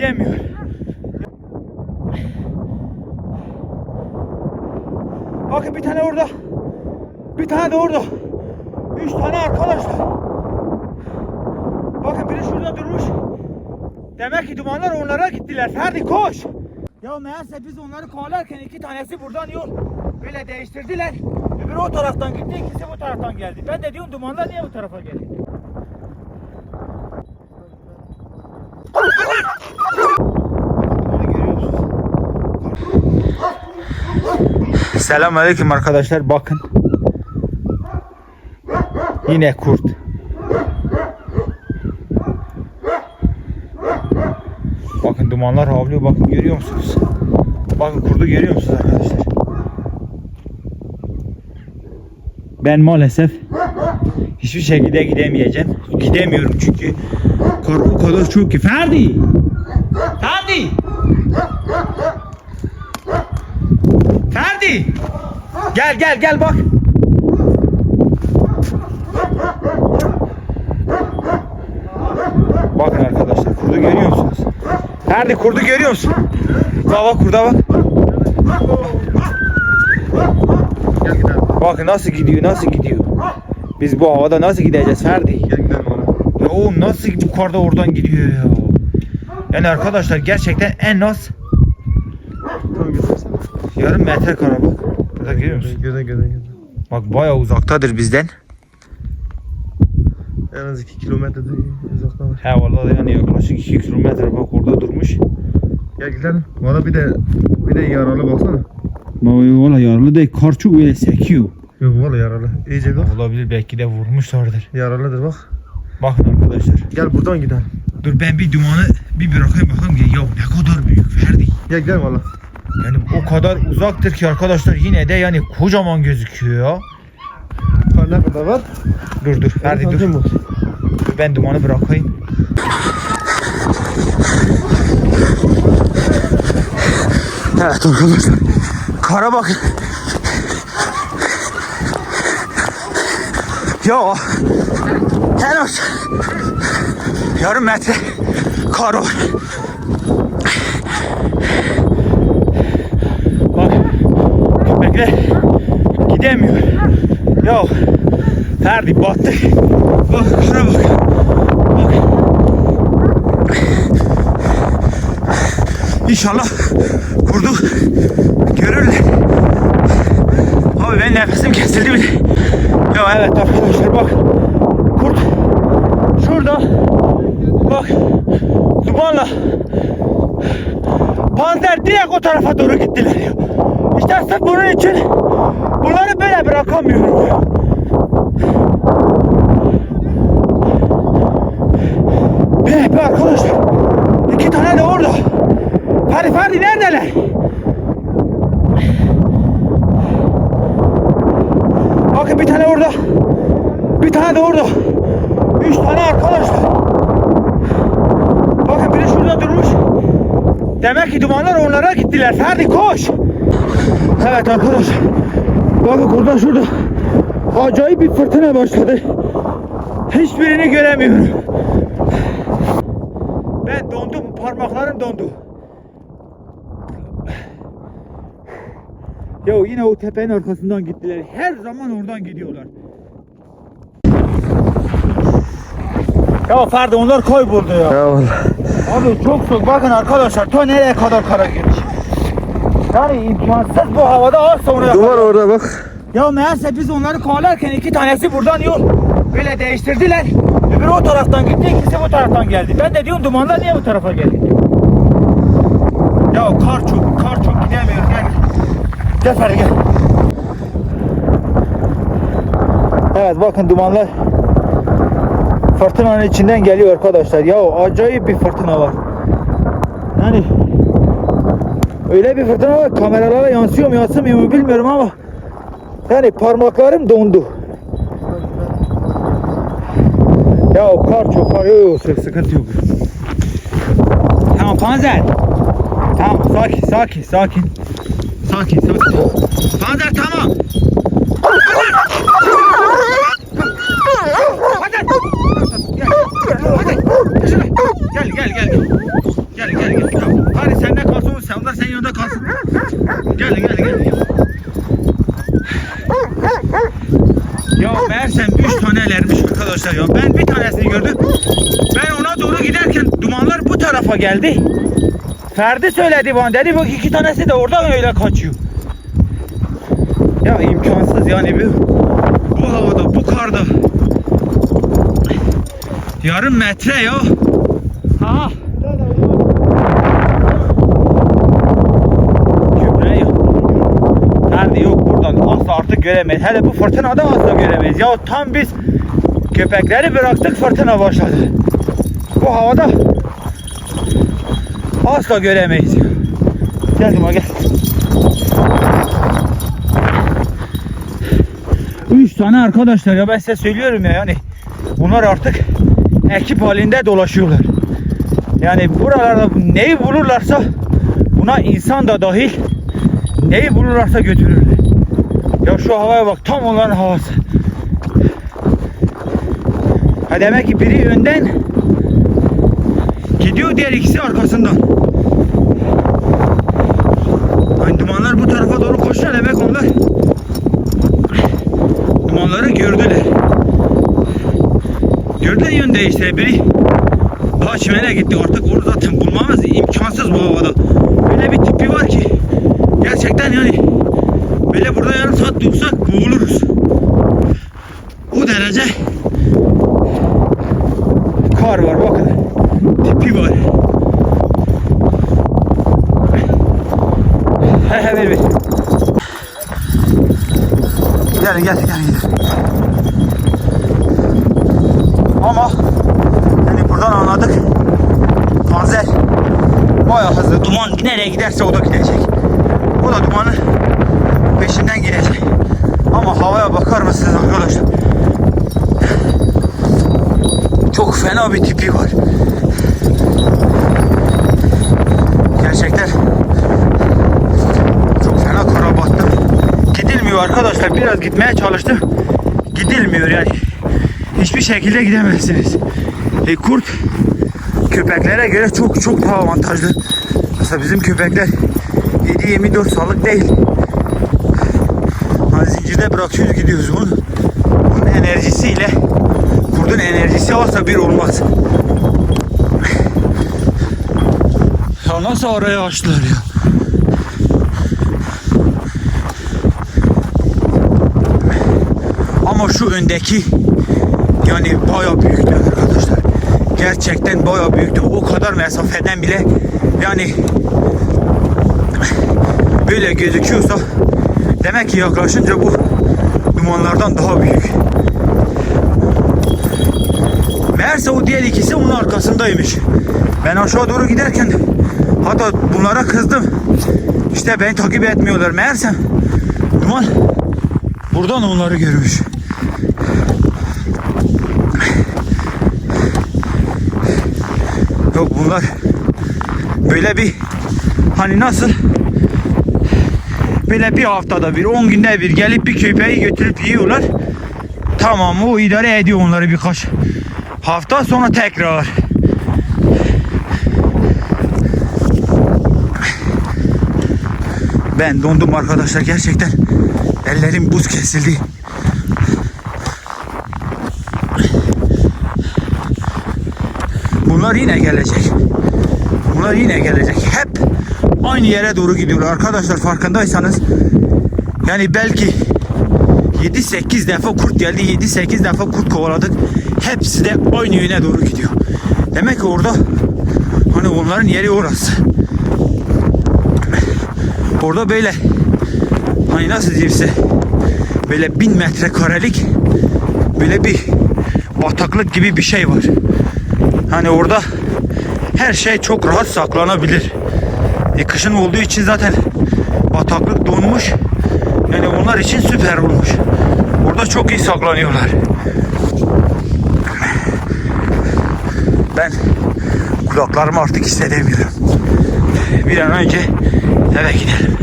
gidemiyor. Bakın bir tane orada. Bir tane de orada. Üç tane arkadaşlar. Bakın biri şurada durmuş. Demek ki dumanlar onlara gittiler. Ferdi koş. Ya meğerse biz onları kovalarken iki tanesi buradan yol böyle değiştirdiler. Öbürü o taraftan gitti, ikisi bu taraftan geldi. Ben de diyorum dumanlar niye bu tarafa geldi? Selamünaleyküm arkadaşlar. Bakın. Yine kurt. Bakın dumanlar havlıyor. Bakın görüyor musunuz? Bakın kurdu görüyor musunuz arkadaşlar? Ben maalesef hiçbir şekilde gidemeyeceğim. Gidemiyorum çünkü o kadar çok ki. Ferdi! Ferdi! Ferdi! Gel gel gel bak. Bakın arkadaşlar kurdu görüyor musunuz? Ferdi kurdu görüyor musun? Bak kurda bak. Bak nasıl gidiyor nasıl gidiyor. Biz bu havada nasıl gideceğiz Ferdi? Ya oğlum nasıl yukarıda oradan gidiyor ya. Yani arkadaşlar gerçekten en az yarım metre kara bak. Burada görüyor musun? Göze göze göze. Bak bayağı uzaktadır bizden. En az 2 kilometre uzakta var. He vallahi yani yaklaşık 2 kilometre bak orada durmuş. Gel gidelim. Valla bir de bir de yaralı baksana. Valla yaralı değil kar çok böyle sekiyor. Yok valla yaralı. İyice bak. Olabilir belki de vurmuşlardır. Yaralıdır bak. Bakın arkadaşlar. Gel buradan gidelim. Dur ben bir dumanı bir bırakayım bakalım ki ya ne kadar büyük Ferdi. Gel gidelim valla. Yani o kadar uzaktır ki arkadaşlar yine de yani kocaman gözüküyor ya. Ne kadar var? Dur dur Ferdi dur. Dur ben dumanı bırakayım. Evet arkadaşlar. Kara Ya en az yarım metre kar var. Bak köpekler gidemiyor. Ya Ferdi battık. Bak kara bak. Bak. İnşallah kurdu görürler. Abi ben nefesim kesildi bile. Ya evet arkadaşlar bak. Kurt şurada. Bak. Dumanla. Panzer direkt o tarafa doğru gittiler ya. İşte sırf bunun için bunları böyle bırakamıyorum ya. Be be arkadaşlar. İki tane de orada. Ferdi Ferdi neredeler? Bir tane orada. Bir tane de orada. Üç tane arkadaşlar. Bakın biri şurada durmuş. Demek ki dumanlar onlara gittiler. Ferdi koş. Evet arkadaşlar. Bakın burada şurada. Acayip bir fırtına başladı. Hiçbirini göremiyorum. Ben dondum. Parmaklarım dondu. Ya yine o tepenin arkasından gittiler. Her zaman oradan gidiyorlar. Ya Ferdi onlar kayboldu ya. Ya. Abi çok soğuk. Bakın arkadaşlar ta nereye kadar kara girmiş. Yani imkansız bu havada az sonra. Duvar orada bak. Ya meğerse biz onları kovalarken iki tanesi buradan yol böyle değiştirdiler. Öbürü o taraftan gitti, ikisi bu taraftan geldi. Ben de diyorum dumanlar niye bu tarafa geldi? Ya kar çok, kar çok gidemiyoruz gel. Ferdi gel. Evet bakın dumanlar fırtınanın içinden geliyor arkadaşlar. Ya acayip bir fırtına var. Yani öyle bir fırtına var kameralara yansıyor mu yansımıyor mu bilmiyorum ama yani parmaklarım dondu. Ya kar çok kar yok yok, sıkıntı yok. Tamam Panzer. Tamam sakin sakin sakin. Sakin sakin. Panzer tamam. Panzer. Gel. Hadi. Gel gel gel. Gel gel gel. yanında kalsın. Gelin gelin gelin. Ya meğersem üç tanelermiş arkadaşlar ya. Ben bir tanesini gördüm. Ben ona doğru giderken dumanlar bu tarafa geldi. Ferdi söyledi bana dedi bak iki tanesi de oradan öyle kaçıyor. Ya imkansız yani bu, bu havada bu karda yarım metre ya. Ha. Kübra yok. Ferdi yok buradan asla artık göremeyiz. Hele bu fırtınada asla göremeyiz. Ya tam biz köpekleri bıraktık fırtına başladı. Bu havada asla göremeyiz. Gel Duma gel. Üç tane arkadaşlar ya ben size söylüyorum ya yani bunlar artık ekip halinde dolaşıyorlar. Yani buralarda neyi bulurlarsa buna insan da dahil neyi bulurlarsa götürürler. Ya şu havaya bak tam onların havası. Ha demek ki biri önden gidiyor diğer ikisi arkasından. Hani dumanlar bu tarafa doğru koşuyor demek onlar dumanları gördüler. Gördüler yön değişti. Biri daha çimene gitti artık onu zaten bulmamız imkansız bu havada. Böyle bir tipi var ki gerçekten yani böyle burada yarım saat dursak boğuluruz. O derece kar var bakın. Tipi var. He he ver ver. Gel gel gel gel. Ama yani buradan anladık. Panzer bayağı hızlı. Duman nereye giderse o da gidecek. O da dumanın peşinden gidecek. Ama havaya bakar mısınız arkadaşlar? Çok fena bir tipi var. Gerçekten çok fena kara battım. Gidilmiyor arkadaşlar. Biraz gitmeye çalıştım. Gidilmiyor yani. Hiçbir şekilde gidemezsiniz. E, kurt köpeklere göre çok çok daha avantajlı. Mesela bizim köpekler 7-24 salık değil. Hani zincirde bırakıyoruz gidiyoruz bunu. Bunun enerjisiyle kurdun enerjisi varsa bir olmaz. Ya nasıl araya açtılar ya? Ama şu öndeki yani baya büyüktü arkadaşlar. Gerçekten baya büyüktü. O kadar mesafeden bile yani böyle gözüküyorsa demek ki yaklaşınca bu dumanlardan daha büyük. Meğerse o diğer ikisi onun arkasındaymış. Ben aşağı doğru giderken hatta bunlara kızdım. İşte beni takip etmiyorlar. Meğersem duman buradan onları görmüş. Yok bunlar böyle bir hani nasıl böyle bir haftada bir 10 günde bir gelip bir köpeği götürüp yiyorlar. Tamam o idare ediyor onları birkaç hafta sonra tekrar. Ben dondum arkadaşlar gerçekten. Ellerim buz kesildi. Bunlar yine gelecek. Bunlar yine gelecek. Hep aynı yere doğru gidiyorlar. Arkadaşlar farkındaysanız yani belki 7-8 defa kurt geldi. 7-8 defa kurt kovaladık. Hepsi de aynı yöne doğru gidiyor. Demek ki orada hani onların yeri orası. Orada böyle hani nasıl diyeyim size böyle bin metrekarelik böyle bir bataklık gibi bir şey var. Hani orada her şey çok rahat saklanabilir. E, kışın olduğu için zaten bataklık donmuş. Yani onlar için süper olmuş. Orada çok iyi saklanıyorlar. Ben kulaklarımı artık hissedemiyorum. Bir an önce eve gidelim.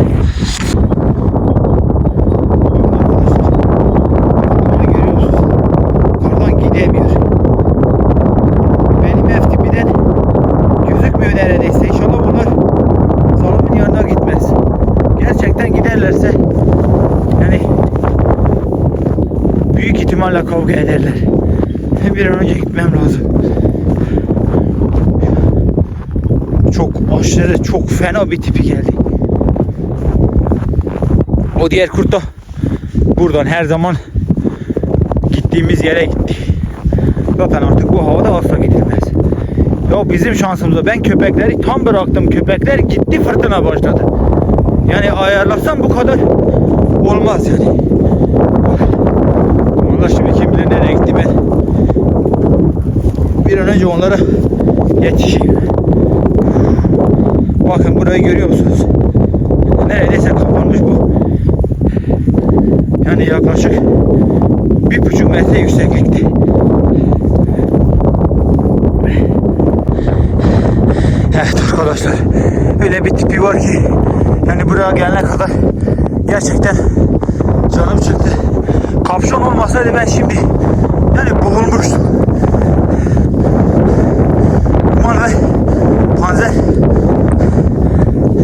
Kardan gidemiyor. Benim F tipiden gözükmüyor neredeyse. İnşallah bunlar salımın yanına gitmez. Dumanla kavga ederler. Bir an önce gitmem lazım. Çok aşırı, çok fena bir tipi geldi. O diğer kurt da buradan her zaman gittiğimiz yere gitti. Zaten artık bu havada asla gidilmez. Ya bizim şansımıza ben köpekleri tam bıraktım. Köpekler gitti fırtına başladı. Yani ayarlasam bu kadar olmaz yani. Vallahi şimdi kim bilir nereye gitti ben. Bir an önce onlara yetişeyim. Bakın burayı görüyor musunuz? Neredeyse kapanmış bu. Yani yaklaşık bir buçuk metre yükseklikte. Evet arkadaşlar öyle bir tipi var ki yani buraya gelene kadar gerçekten canım çıktı. Kapşon olmasaydı ben şimdi yani boğulmuştum. Duman ve panzer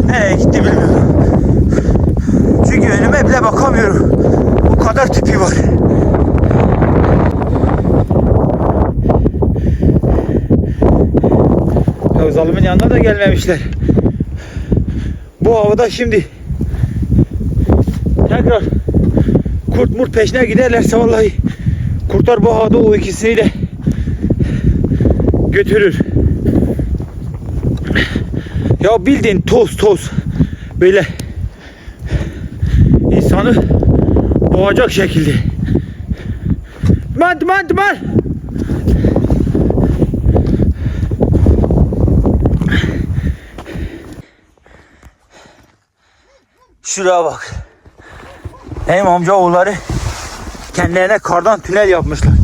nereye gitti bilmiyorum. Çünkü önüme bile bakamıyorum. Bu kadar tipi var. Ya zalimin yanına da gelmemişler. Bu havada şimdi tekrar kurt murt peşine giderlerse vallahi kurtlar bu havada o ikisini de götürür. Ya bildiğin toz toz böyle insanı boğacak şekilde. Duman duman duman. Şuraya bak. Benim amcaoğulları kendilerine kardan tünel yapmışlar.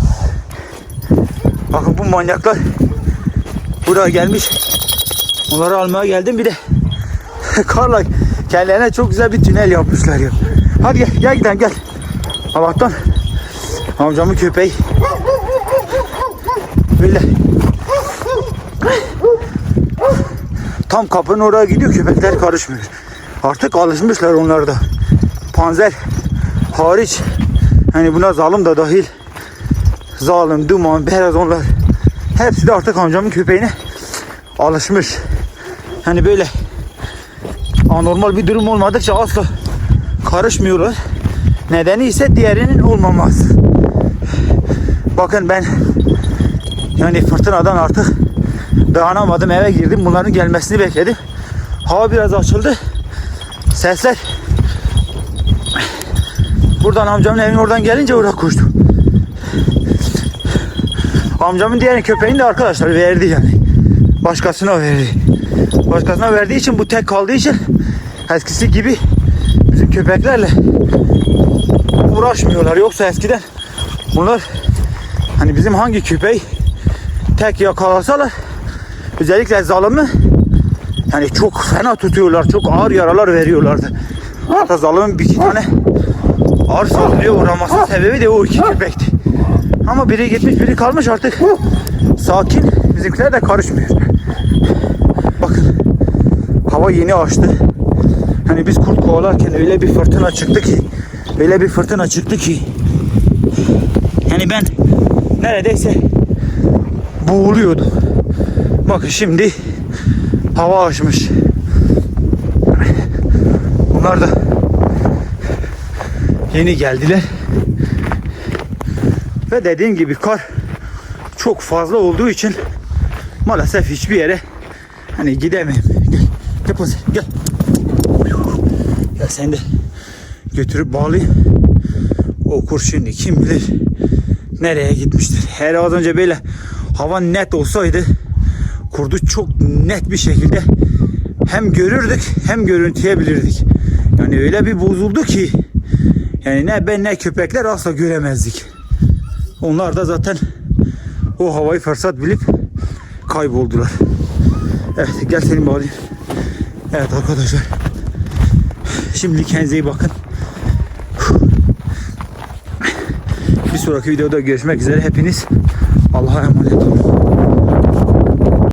Bakın bu manyaklar buraya gelmiş. Onları almaya geldim bir de karla kendilerine çok güzel bir tünel yapmışlar ya. Hadi gel, gel gidelim gel. Allah'tan amcamın köpeği böyle tam kapının oraya gidiyor köpekler karışmıyor. Artık alışmışlar onlar da. Panzer hariç hani buna zalim da dahil zalim, duman, beyaz onlar hepsi de artık amcamın köpeğine alışmış. Hani böyle anormal bir durum olmadıkça asla karışmıyorlar. Nedeni ise diğerinin olmaması. Bakın ben yani fırtınadan artık dayanamadım eve girdim bunların gelmesini bekledim. Hava biraz açıldı. Sesler buradan amcamın evinin oradan gelince oraya koştum. Amcamın diğer köpeğini de arkadaşlar verdi yani. Başkasına verdi. Başkasına verdiği için bu tek kaldığı için eskisi gibi bizim köpeklerle uğraşmıyorlar. Yoksa eskiden bunlar hani bizim hangi köpeği tek yakalasalar özellikle zalımı yani çok fena tutuyorlar. Çok ağır yaralar veriyorlardı. Hatta zalımın bir iki tane ağır saldırıya uğraması sebebi de o iki köpekti. Ama biri gitmiş biri kalmış artık sakin. Bizimkiler de karışmıyor. Bakın hava yeni açtı. Hani biz kurt kovalarken öyle bir fırtına çıktı ki öyle bir fırtına çıktı ki yani ben neredeyse boğuluyordum. Bakın şimdi hava açmış. Bunlar da yeni geldiler. Ve dediğim gibi kar çok fazla olduğu için maalesef hiçbir yere hani gidemeyim. Gel, gel gel. Ya sen de götürüp bağlayayım. O kuş şimdi kim bilir nereye gitmiştir. Her az önce böyle hava net olsaydı kurdu çok net bir şekilde hem görürdük hem görüntüleyebilirdik. Yani öyle bir bozuldu ki yani ne ben ne köpekler asla göremezdik. Onlar da zaten o havayı fırsat bilip kayboldular. Evet gel seni bağlayayım. Evet arkadaşlar. Şimdi kendinize iyi bakın. Bir sonraki videoda görüşmek üzere. Hepiniz Allah'a emanet olun.